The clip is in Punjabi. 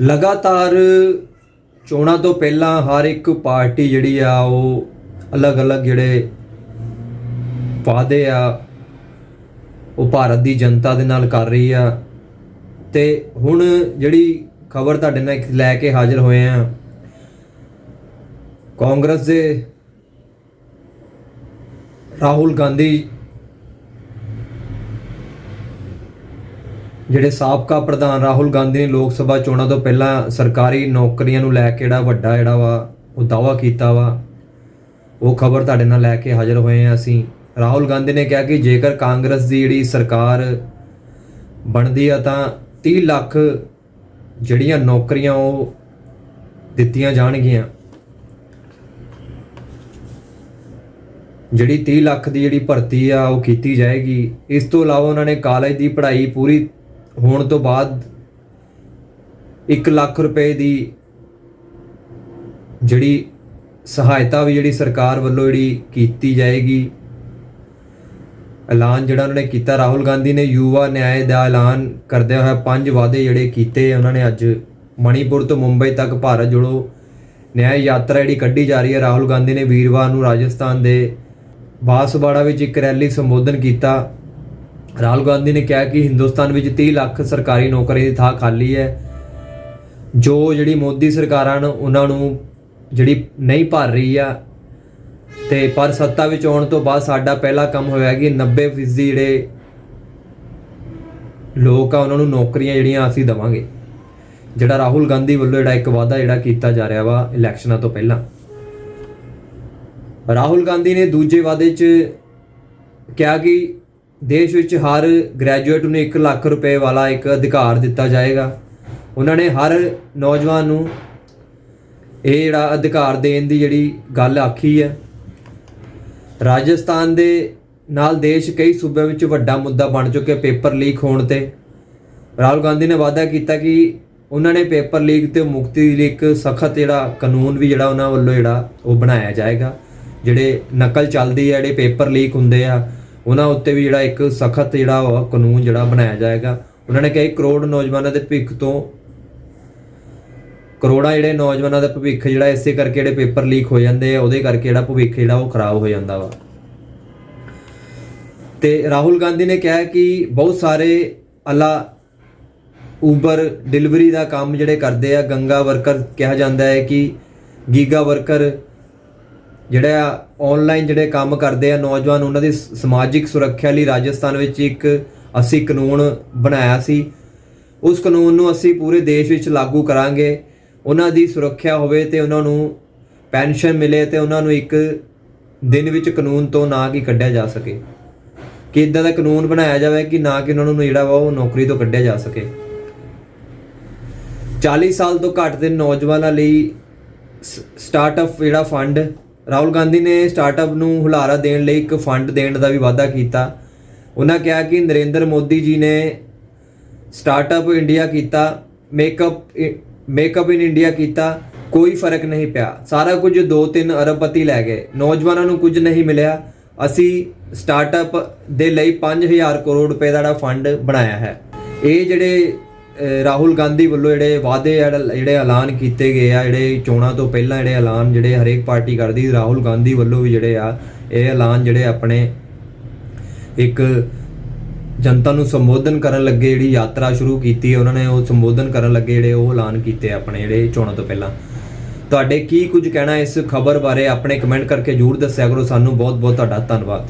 ਲਗਾਤਾਰ ਚੋਣਾਂ ਤੋਂ ਪਹਿਲਾਂ ਹਰ ਇੱਕ ਪਾਰਟੀ ਜਿਹੜੀ ਆ, ਉਹ ਅਲੱਗ-ਅਲੱਗ ਜਿਹੜੇ ਵਾਅਦੇ ਆ, ਉਹ ਭਾਰਤ ਦੀ ਜਨਤਾ ਦੇ ਨਾਲ ਕਰ ਰਹੀ ਆ। ਤੇ ਹੁਣ ਜਿਹੜੀ ਖਬਰ ਤੁਹਾਡੇ ਨਾਲ ਲੈ ਕੇ ਹਾਜ਼ਰ ਹੋਏ ਆ, ਕਾਂਗਰਸ ਦੇ ਰਾਹੁਲ ਗਾਂਧੀ ਜਿਹੜੇ ਸਾਬਕਾ ਪ੍ਰਧਾਨ ਰਾਹੁਲ ਗਾਂਧੀ ਨੇ ਲੋਕ ਸਭਾ ਚੋਣਾਂ ਤੋਂ ਪਹਿਲਾਂ ਸਰਕਾਰੀ ਨੌਕਰੀਆਂ ਨੂੰ ਲੈ ਕੇ ਜਿਹੜਾ ਵੱਡਾ ਜਿਹੜਾ ਵਾ, ਉਹ ਦਾਵਾ ਕੀਤਾ ਵਾ, ਉਹ ਖਬਰ ਤੁਹਾਡੇ ਨਾਲ ਲੈ ਕੇ ਹਾਜ਼ਰ ਹੋਏ ਆ ਅਸੀਂ। ਰਾਹੁਲ ਗਾਂਧੀ ਨੇ ਕਿਹਾ ਕਿ ਜੇਕਰ ਕਾਂਗਰਸ ਦੀ ਜਿਹੜੀ ਸਰਕਾਰ ਬਣਦੀ ਆ ਤਾਂ 30 ਲੱਖ ਜਿਹੜੀਆਂ ਨੌਕਰੀਆਂ ਉਹ ਦਿੱਤੀਆਂ ਜਾਣਗੀਆਂ। ਜਿਹੜੀ 30 ਲੱਖ ਦੀ ਜਿਹੜੀ ਭਰਤੀ ਆ ਉਹ ਕੀਤੀ ਜਾਏਗੀ। ਇਸ ਤੋਂ ਇਲਾਵਾ ਉਹਨਾਂ ਨੇ ਕਾਲਜ ਦੀ ਪੜ੍ਹਾਈ ਪੂਰੀ ਹੋਣ ਤੋਂ ਬਾਅਦ 1 ਲੱਖ ਰੁਪਏ ਦੀ ਜਿਹੜੀ ਸਹਾਇਤਾ ਵੀ ਜਿਹੜੀ ਸਰਕਾਰ ਵੱਲੋਂ ਜਿਹੜੀ ਕੀਤੀ ਜਾਏਗੀ, ਐਲਾਨ ਜਿਹੜਾ ਉਹਨਾਂ ਨੇ ਕੀਤਾ, ਰਾਹੁਲ ਗਾਂਧੀ ਨੇ ਯੁਵਾ ਨਿਆਂ ਦਾ ਐਲਾਨ ਕਰਦੇ ਹੋਏ ਪੰਜ ਵਾਅਦੇ ਜਿਹੜੇ ਕੀਤੇ ਉਹਨਾਂ ਨੇ ਅੱਜ ਮਣੀਪੁਰ ਤੋਂ ਮੁੰਬਈ ਤੱਕ ਭਾਰਤ ਜੋੜੋ ਨਿਆਂ ਯਾਤਰਾ ਜਿਹੜੀ ਕੱਢੀ ਜਾ ਰਹੀ ਹੈ। ਰਾਹੁਲ ਗਾਂਧੀ ਨੇ ਵੀਰਵਾਰ ਨੂੰ ਰਾਜਸਥਾਨ ਦੇ ਬਾਸਵਾੜਾ ਵਿੱਚ ਇੱਕ ਰੈਲੀ ਸੰਬੋਧਨ ਕੀਤਾ। ਰਾਹੁਲ ਗਾਂਧੀ ਨੇ ਕਿਹਾ ਕਿ ਹਿੰਦੁਸਤਾਨ ਵਿੱਚ 30 ਲੱਖ ਸਰਕਾਰੀ ਨੌਕਰੀ ਦੀ ਥਾਂ ਖਾਲੀ ਹੈ। ਜੋ ਜਿਹੜੀ ਮੋਦੀ ਸਰਕਾਰਾਂ ਨੇ, ਉਹਨਾਂ ਨੂੰ ਜਿਹੜੀ ਨਹੀਂ ਭਰ ਰਹੀ ਆ, ਤੇ ਪਰ ਸੱਤਾ ਵਿੱਚ ਆਉਣ ਤੋਂ ਬਾਅਦ ਸਾਡਾ ਪਹਿਲਾ ਕੰਮ ਹੋਇਆ ਕਿ 90% ਜਿਹੜੇ ਲੋਕ ਆ, ਉਹਨਾਂ ਨੂੰ ਨੌਕਰੀਆਂ ਜਿਹੜੀਆਂ ਅਸੀਂ ਦਵਾਂਗੇ। ਜਿਹੜਾ ਰਾਹੁਲ ਗਾਂਧੀ ਵੱਲੋਂ ਜਿਹੜਾ ਇੱਕ ਵਾਅਦਾ ਜਿਹੜਾ ਕੀਤਾ ਜਾ ਰਿਹਾ ਵਾ ਇਲੈਕਸ਼ਨਾਂ ਤੋਂ ਪਹਿਲਾਂ। ਰਾਹੁਲ ਗਾਂਧੀ ਨੇ ਦੂਜੇ ਵਾਅਦੇ 'ਚ ਕਿਹਾ ਕਿ ਦੇਸ਼ ਵਿੱਚ ਹਰ ਗ੍ਰੈਜੂਏਟ ਨੂੰ 1 ਲੱਖ ਰੁਪਏ ਵਾਲਾ ਇੱਕ ਅਧਿਕਾਰ ਦਿੱਤਾ ਜਾਏਗਾ। ਉਹਨਾਂ ਨੇ ਹਰ ਨੌਜਵਾਨ ਨੂੰ ਇਹ ਜਿਹੜਾ ਅਧਿਕਾਰ ਦੇਣ ਦੀ ਜਿਹੜੀ ਗੱਲ ਆਖੀ ਹੈ। ਰਾਜਸਥਾਨ ਦੇ ਨਾਲ ਦੇਸ਼ ਕਈ ਸੂਬਿਆਂ ਵਿੱਚ ਵੱਡਾ ਮੁੱਦਾ ਬਣ ਚੁੱਕਿਆ ਪੇਪਰ ਲੀਕ ਹੋਣ ਤੇ। ਰਾਹੁਲ ਗਾਂਧੀ ਨੇ ਵਾਅਦਾ ਕੀਤਾ ਕਿ ਉਹਨਾਂ ਨੇ ਪੇਪਰ ਲੀਕ ਤੇ ਮੁਕਤੀ ਲਈ ਇੱਕ ਸਖਤ ਜਿਹੜਾ ਕਾਨੂੰਨ ਵੀ ਜਿਹੜਾ ਉਹਨਾਂ ਵੱਲੋਂ ਜਿਹੜਾ ਉਹ ਬਣਾਇਆ ਜਾਏਗਾ। ਜਿਹੜੇ ਨਕਲ ਚੱਲਦੀ ਹੈ, ਜਿਹੜੇ ਪੇਪਰ ਲੀਕ ਹੁੰਦੇ ਆ ਉਹਨਾਂ ਉੱਤੇ ਵੀ ਜਿਹੜਾ ਇੱਕ ਸਖਤ ਜਿਹੜਾ ਉਹ ਕਾਨੂੰਨ ਜਿਹੜਾ ਬਣਾਇਆ ਜਾਏਗਾ। ਉਹਨਾਂ ਨੇ ਕਿਹਾ ਕਿ ਕਰੋੜ ਨੌਜਵਾਨਾਂ ਦੇ ਭਵਿੱਖ ਤੋਂ ਕਰੋੜਾਂ ਜਿਹੜੇ ਨੌਜਵਾਨਾਂ ਦਾ ਭਵਿੱਖ ਜਿਹੜਾ ਇਸੇ ਕਰਕੇ ਜਿਹੜੇ ਪੇਪਰ ਲੀਕ ਹੋ ਜਾਂਦੇ ਆ, ਉਹਦੇ ਕਰਕੇ ਜਿਹੜਾ ਭਵਿੱਖ ਜਿਹੜਾ ਉਹ ਖਰਾਬ ਹੋ ਜਾਂਦਾ ਵਾ। ਤੇ ਰਾਹੁਲ ਗਾਂਧੀ ਨੇ ਕਿਹਾ ਕਿ ਬਹੁਤ ਸਾਰੇ ਅਲਾ ਉਬਰ ਡਿਲੀਵਰੀ ਦਾ ਕੰਮ ਜਿਹੜੇ ਕਰਦੇ ਆ, ਗੰਗਾ ਵਰਕਰ ਕਿਹਾ ਜਾਂਦਾ ਹੈ ਕਿ ਗੀਗਾ ਵਰਕਰ ਜਿਹੜਾ ਆਨਲਾਈਨ ਜਿਹੜੇ ਕੰਮ ਕਰਦੇ ਆ ਨੌਜਵਾਨ, ਉਹਨਾਂ ਦੀ ਸਮਾਜਿਕ ਸੁਰੱਖਿਆ ਲਈ ਰਾਜਸਥਾਨ ਵਿੱਚ ਇੱਕ ਅਸੀਂ ਕਾਨੂੰਨ ਬਣਾਇਆ ਸੀ। ਉਸ ਕਾਨੂੰਨ ਨੂੰ ਅਸੀਂ ਪੂਰੇ ਦੇਸ਼ ਵਿੱਚ ਲਾਗੂ ਕਰਾਂਗੇ। ਉਹਨਾਂ ਦੀ ਸੁਰੱਖਿਆ ਹੋਵੇ ਤੇ ਉਹਨਾਂ ਨੂੰ ਪੈਨਸ਼ਨ ਮਿਲੇ ਤੇ ਉਹਨਾਂ ਨੂੰ ਇੱਕ ਦਿਨ ਵਿੱਚ ਕਾਨੂੰਨ ਤੋਂ ਨਾ ਕਿ ਕੱਢਿਆ ਜਾ ਸਕੇ। ਕਿ ਇਦਾਂ ਦਾ ਕਾਨੂੰਨ ਬਣਾਇਆ ਜਾਵੇ ਕਿ ਨਾ ਕਿ ਉਹਨਾਂ ਨੂੰ ਜਿਹੜਾ ਵਾ ਉਹ ਨੌਕਰੀ ਤੋਂ ਕੱਢਿਆ ਜਾ ਸਕੇ। 40 ਸਾਲ ਤੋਂ ਘੱਟ ਦੇ ਨੌਜਵਾਨਾਂ ਲਈ ਸ- ਸਟਾਰਟਅਪ ਜਿਹੜਾ ਫੰਡ ਰਾਹੁਲ ਗਾਂਧੀ ਨੇ ਸਟਾਰਟਅਪ ਨੂੰ ਹੁਲਾਰਾ ਦੇਣ ਲਈ ਇੱਕ ਫੰਡ ਦੇਣ ਦਾ ਵੀ ਵਾਅਦਾ ਕੀਤਾ। ਉਹਨਾਂ ਕਿਹਾ ਕਿ ਨਰਿੰਦਰ ਮੋਦੀ ਜੀ ਨੇ ਸਟਾਰਟਅਪ ਇੰਡੀਆ ਕੀਤਾ, make up make up in India ਕੀਤਾ, ਕੋਈ ਫ਼ਰਕ ਨਹੀਂ ਪਿਆ। ਸਾਰਾ ਕੁਝ 2-3 ਅਰਬਪਤੀ ਲੈ ਗਏ। ਨੌਜਵਾਨਾਂ ਨੂੰ ਕੁਝ ਨਹੀਂ ਮਿਲਿਆ। ਅਸੀਂ ਸਟਾਰਟਅਪ ਦੇ ਲਈ 5000 ਕਰੋੜ ਰੁਪਏ ਦਾ ਫੰਡ ਬਣਾਇਆ ਹੈ। ਇਹ ਜਿਹੜੇ ਰਾਹੁਲ ਗਾਂਧੀ ਵੱਲੋਂ ਜਿਹੜੇ ਵਾਅਦੇ ਜਿਹੜੇ ਐਲਾਨ ਕੀਤੇ ਗਏ ਆ, ਜਿਹੜੇ ਚੋਣਾਂ ਤੋਂ ਪਹਿਲਾਂ ਜਿਹੜੇ ਐਲਾਨ ਜਿਹੜੇ ਹਰੇਕ ਪਾਰਟੀ ਕਰਦੀ, ਰਾਹੁਲ ਗਾਂਧੀ ਵੱਲੋਂ ਵੀ ਜਿਹੜੇ ਆ, ਇਹ ਐਲਾਨ ਜਿਹੜੇ ਆਪਣੇ ਇੱਕ ਜਨਤਾ ਨੂੰ ਸੰਬੋਧਨ ਕਰਨ ਲੱਗੇ ਜਿਹੜੀ ਯਾਤਰਾ ਸ਼ੁਰੂ ਕੀਤੀ ਉਹਨਾਂ ਨੇ ਉਹ ਸੰਬੋਧਨ ਕਰਨ ਲੱਗੇ ਜਿਹੜੇ ਉਹ ਐਲਾਨ ਕੀਤੇ ਆਪਣੇ ਜਿਹੜੇ ਚੋਣਾਂ ਤੋਂ ਪਹਿਲਾਂ। ਤੁਹਾਡੇ ਕੀ ਕੁਝ ਕਹਿਣਾ ਇਸ ਖਬਰ ਬਾਰੇ? ਆਪਣੇ ਕਮੈਂਟ ਕਰਕੇ ਜਰੂਰ ਦੱਸਿਆ ਕਰੋ। ਸਾਨੂੰ ਬਹੁਤ ਬਹੁਤ ਤੁਹਾਡਾ ਧੰਨਵਾਦ।